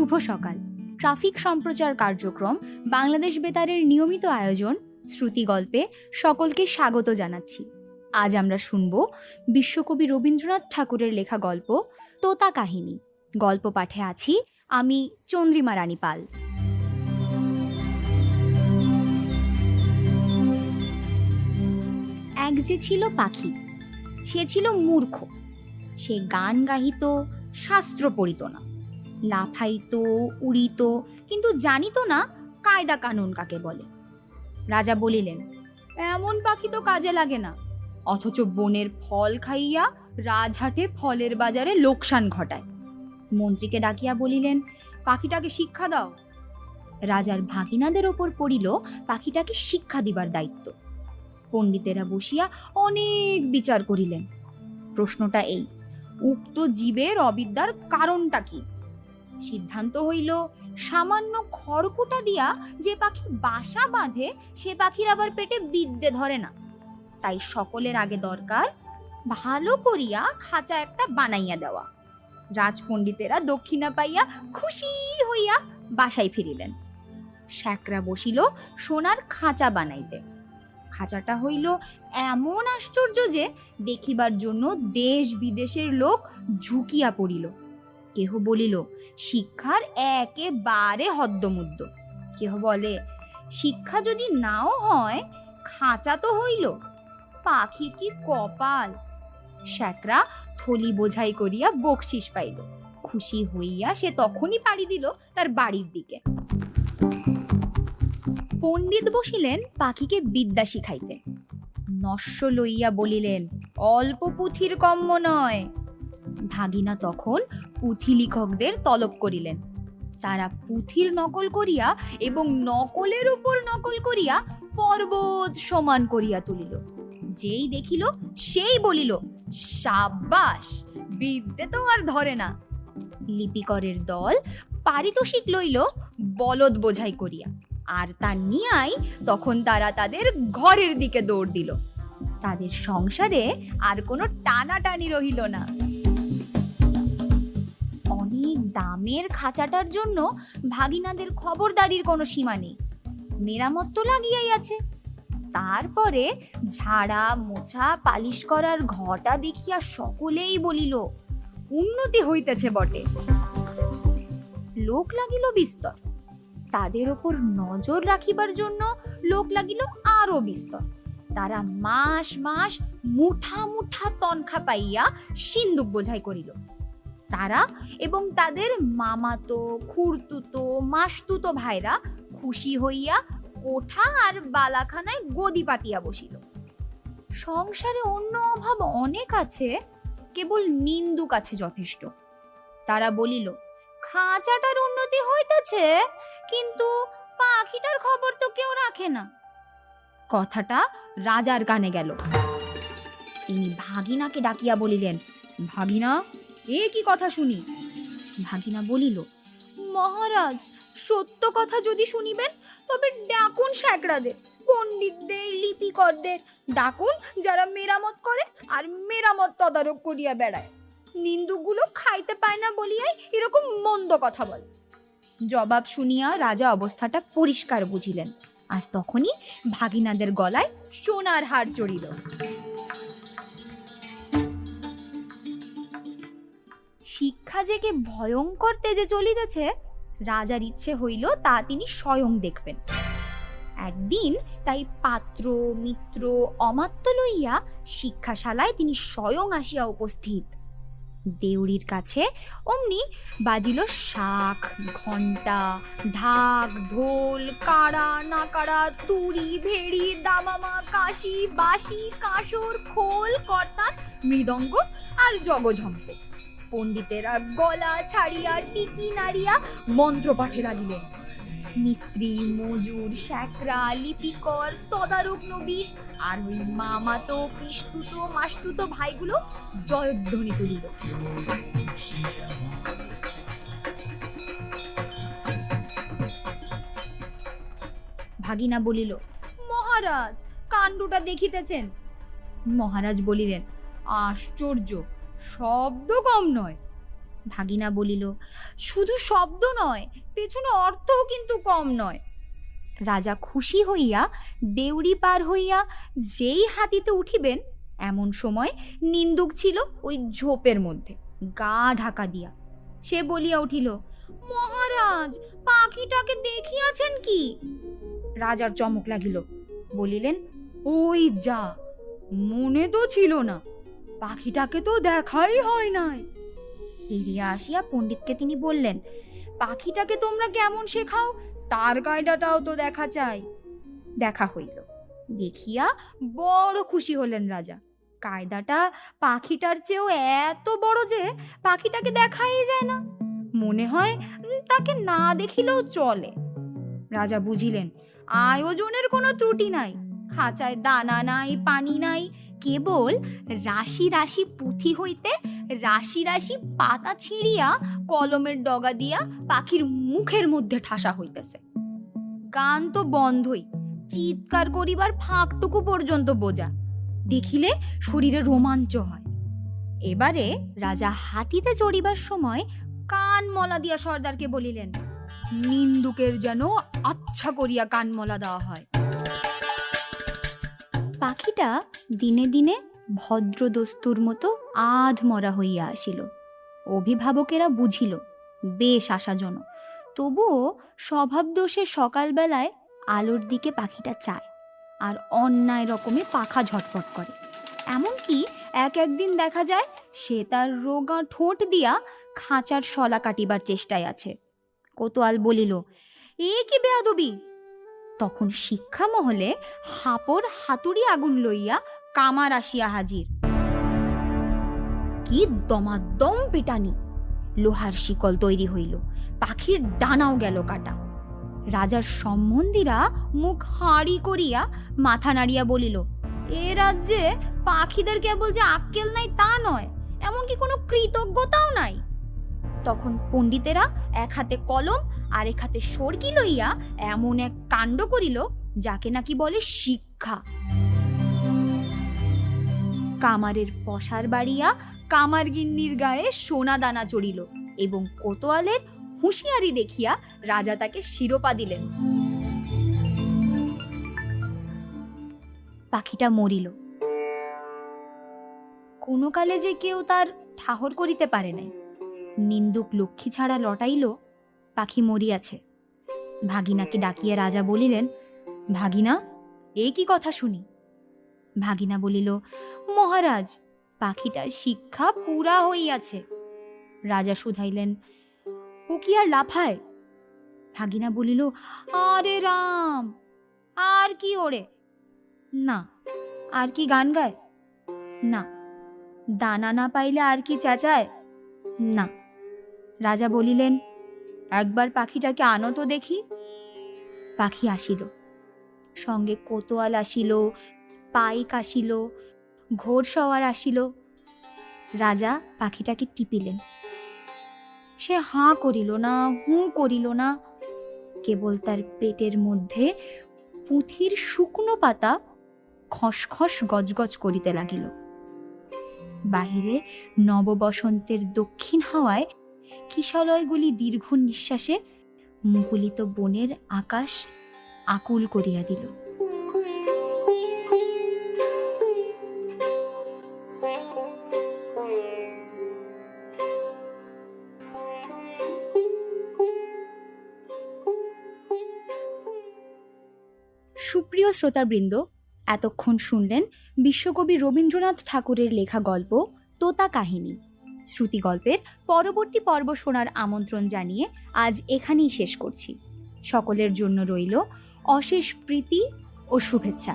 শুভ সকাল। ট্রাফিক সম্প্রচার কার্যক্রম, বাংলাদেশ বেতারের নিয়মিত আয়োজন, শ্রুতি গল্পে সকলকে স্বাগত জানাচ্ছি। আজ আমরা শুনব বিশ্বকবি রবীন্দ্রনাথ ঠাকুরের লেখা গল্প, তোতা কাহিনী। গল্প পাঠে আছি আমি চন্দ্রিমা রানী পাল। এক যে ছিল পাখি, সে ছিল মূর্খ। সে গান গাহিত, শাস্ত্র পড়িত না। লাফাইত, উড়িত, কিন্তু জানিত না কায়দা কানুন কাকে বলে। রাজা বলিলেন, এমন পাখি তো কাজে লাগে না। অথচ বনের ফল খাইয়া রাজহাটে ফলের বাজারে লোকসান ঘটায়। মন্ত্রীকে ডাকিয়া বলিলেন, পাখিটাকে শিক্ষা দাও। রাজার ভাগিনাদের ওপর পড়িল পাখিটাকে শিক্ষা দিবার দায়িত্ব। পণ্ডিতেরা বসিয়া অনেক বিচার করিলেন। প্রশ্নটা এই, উক্ত জীবের অবিদ্যার কারণটা কি? সিদ্ধান্ত হইল, সামান্য খড়কুটা দিয়া যে পাখি বাসা বাঁধে, সে পাখির আবার পেটে বিদ্যে ধরে না। তাই সকলের আগে দরকার, ভালো করিয়া খাঁচা একটা বানাইয়া দেওয়া। রাজপণ্ডিতেরা দক্ষিণা পাইয়া খুশি হইয়া বাসায় ফিরিলেন। শ্যাকরা বসিল সোনার খাঁচা বানাইতে। খাঁচাটা হইল এমন আশ্চর্য যে, দেখিবার জন্য দেশ বিদেশের লোক ঝুঁকিয়া পড়িল। কেহ বলিল, শিক্ষার একেবারে হদ্দমুদ্দ। কেহ বলে, শিক্ষা যদি নাও হয়, খাঁচা তো হইল। পাখি কি কপাল? শ্যাকরা থলি বোঝাই করিয়া বকশিস পাইল। খুশি হইয়া সে তখনই পাড়ি দিল তার বাড়ির দিকে। পণ্ডিত বসিলেন পাখিকে বিদ্যা শিখাইতে। নস্য লইয়া বলিলেন, অল্প পুঁথির কম্য নয়। ভাগিনা তখন পুঁথি লেখকদের তলব করিলেন। তারা পুঁথির নকল করিয়া এবং নকলের উপর নকল করিয়া পর্বত সমান করিয়া তুলিল। যেই দেখিল, সেই বলিল, সাব্বাস, বিদ্যে তো আর ধরে না। লিপিকরের দল পারিতোষিক লইল, বলদ বোঝাই করিয়া। আর তা নিয়াই তখন তারা তাদের ঘরের দিকে দৌড় দিল। তাদের সংসারে আর কোনো টানাটানি রহিল না। অনেক দামের খাঁচাটার জন্য ভাগিনাদের খবরদারির কোনো সীমা নেই। মেরামত তো লাগিয়াই আছে। তারপরে ঝাড়া, মোছা, পালিশ করার ঘটা দেখিয়া সকলেই বলিল, উন্নতি হইতেছে বটে। লোক লাগিল বিস্তর। তাদের ওপর নজর রাখিবার জন্য লোক লাগিল আরও বিস্তর। তারা মাস মাস মুঠা মুঠা তনখা পাইয়া সিন্দুক বোঝাই করিল। তারা এবং তাদের মামাতো, খুড়তুতো, মাসতুতো ভাইরা খুশি হইয়া কোঠা আর বালাখানায় গদি পাতিয়া বসিল। সংসারে অন্য অভাব অনেক আছে, কেবল নিন্দুক আছে যথেষ্ট। তারা বলিল, খাঁচাটার উন্নতি হইতেছে, কিন্তু পাখিটার খবর তো কেউ রাখে না। কথাটা রাজার কানে গেল। তিনি ভাগিনাকে ডাকিয়া বলিলেন, ভাগিনা এ কি কথা শুনি? ভাগিনা বলিল, মহারাজ, সত্য কথা যদি শুনিবেন, তবে ডাকুন শ্যাকরাদের পণ্ডিতদের, লিপিকরদের। ডাকুন যারা মেরামত করে আর মেরামত তদারক করিয়া বেড়ায়। নিন্দুকগুলো খাইতে পায় না বলিয়াই এরকম মন্দ কথা বলে। জবাব শুনিয়া রাজা অবস্থাটা পরিষ্কার বুঝিলেন। আর তখনই ভাগিনাদের গলায় সোনার হার চড়িল। শিক্ষা যে কে ভয়ঙ্কর তেজে চলিতেছে, রাজার ইচ্ছে হইল তা তিনি স্বয়ং দেখবেন। একদিন তাই পাত্র, মিত্র, অমাত্য লইয়া শিক্ষাশালায় তিনি স্বয়ং আসিয়া উপস্থিত। দেউড়ির কাছে অমনি বাজিল শাখ ঘণ্টা, ঢাক, ঢোল, কাড়া, নাকাড়া, তুড়ি, ভেড়ি, দামামা, কাশি, বাঁশি, কাঁসর, খোল, কর্তার মৃদঙ্গ আর জগঝম্প। পণ্ডিতেরা গলা ছাড়িয়া, টিকি নাড়িয়া মন্ত্র পাঠে লাগিলেন। মিস্ত্রি, মজুর শ্যাকরা লিপিকর তদারক নবিশ, আর ওই মামাতো, পিস্তুতো, মাস্তুতো ভাইগুলো জয়ধ্বনি তুলিল। ভাগিনা বলিল, মহারাজ, কাণ্ডটা দেখিতেছেন? মহারাজ বলিলেন, আশ্চর্য! শব্দ কম নয়। ভাগিনা বলিল, শুধু শব্দ নয়, পেছনে অর্থও কিন্তু কম নয়। রাজা খুশি হইয়া দেউড়ি পার হইয়া যেই হাতিতে উঠিবেন, এমন সময় নিন্দুক ছিল ওই ঝোপের মধ্যে, গা ঢাকা দিয়া। সে বলিয়া উঠিল, মহারাজ, পাখিটাকে দেখিয়াছেন কি? রাজার চমক লাগিল, বলিলেন, ওই যা, মনে তো ছিল না। পাখিটাকে তো দেখাই হয় নাই। এরিয়া আসিয়া পণ্ডিতকে তিনি বললেন, পাখিটাকে তোমরা কেমন শেখাও? তার কায়দাটাও তো দেখা চাই। দেখা হইল। দেখিয়া বড় খুশি হলেন রাজা। কায়দাটা পাখিটার চেয়েও এত বড় যে পাখিটাকে দেখাই যায় না। মনে হয় তাকে না দেখিলেও চলে। রাজা বুঝিলেন, আয়োজনের কোনো ত্রুটি নাই। খাঁচায় দানা নাই, পানি নাই কেবল রাশি রাশি পুঁথি হইতে রাশি রাশি পাতা ছিঁড়িয়া কলমের ডগা দিয়া পাখির মুখের মধ্যে ঠাসা হইতেছে। গান তো বন্ধই, চিৎকার করিবার ফাঁকটুকু পর্যন্ত বোঝা, দেখিলে শরীরে রোমাঞ্চ হয়। এবারে রাজা হাতিতে চড়িবার সময় কান মলা দিয়া সর্দারকে বলিলেন, নিন্দুকের যেন আচ্ছা করিয়া কান মলা দেওয়া হয়। পাখিটা দিনে দিনে ভদ্র দস্তুর মতো আধ মরা হইয়া আসিল। অভিভাবকেরা বুঝিল, বেশ আশাজনক, তবুও স্বভাব দোষে সকালবেলায় আলোর দিকে পাখিটা চায় আর অন্যায় রকমে পাখা ঝটপট করে। এমনকি এক একদিন দেখা যায় সে তার রোগা ঠোঁট দিয়া খাঁচার শলা কাটিবার চেষ্টায় আছে। কোতোয়াল বলিল, এ কি বেয়াদবি! তখন শিক্ষা মহলে হাপর হাতুড়ি আগুন লইয়া কামার আসিয়া হাজির। কি দমাদম পিটানি! লোহার শিকল তৈরি হইল, পাখির ডানাও গেল কাটা। রাজার সম্বন্ধীরা মুখ হাঁড়ি করিয়া মাথা নাড়িয়া বলিল, এ রাজ্যে পাখিদের কেবল যে আক্কেল নাই তা নয়, এমনকি কোনো কৃতজ্ঞতাও নাই? তখন পণ্ডিতেরা এক হাতে কলম আর এক হাতে সর্গি লইয়া এমন এক কাণ্ড করিল, যাকে নাকি বলে শিক্ষা। কামারের পশার বাড়িয়া কামার গিন্নির গায়ে সোনা দানা চড়িল এবং কোতোয়ালের হুঁশিয়ারি দেখিয়া রাজা তাকে শিরোপা দিলেন। পাখিটা মরিল। কোনো কালে যে কেউ তার ঠাহর করিতে পারে নাই। নিন্দুক লক্ষ্মী ছাড়া লটাইল পাখি মরিয়াছে। ভাগিনাকে ডাকিয়া রাজা বলিলেন, ভাগিনা, এ কি কথা শুনি? ভাগিনা বলিল, মহারাজ, পাখিটার শিক্ষা পুরা হইয়াছে। রাজা শুধাইলেন, ও কি আর লাফায়? ভাগিনা বলিল, আরে রাম, আর কি ওরে? না, আর কি গান গায়? না, দানা না পাইলে আর কি চেঁচায়? না। রাজা বলিলেন একবার পাখিটাকে আনো তো দেখি। পাখি আসিল। সঙ্গে কোতোয়াল আসিল, পাইক আসিল ঘোড়সওয়ার আসিল। রাজা পাখিটাকে টিপিলেন। সে হাঁ করিল না, হু করিল না। কেবল তার পেটের মধ্যে পুঁথির শুকনো পাতা খসখস গজগজ করিতে লাগিল। বাহিরে নববসন্তের দক্ষিণ হাওয়ায় কিশলয়গুলি দীর্ঘ নিঃশ্বাসে মুকুলিত বনের আকাশ আকুল করিয়া দিল। সুপ্রিয় শ্রোতাবৃন্দ, এতক্ষণ শুনলেন বিশ্বকবি রবীন্দ্রনাথ ঠাকুরের লেখা গল্প, তোতা কাহিনী। শ্রুতি গল্পের পরবর্তী পর্ব শোনার আমন্ত্রণ জানিয়ে আজ এখানেই শেষ করছি। সকলের জন্য রইল অশেষ প্রীতি ও শুভেচ্ছা।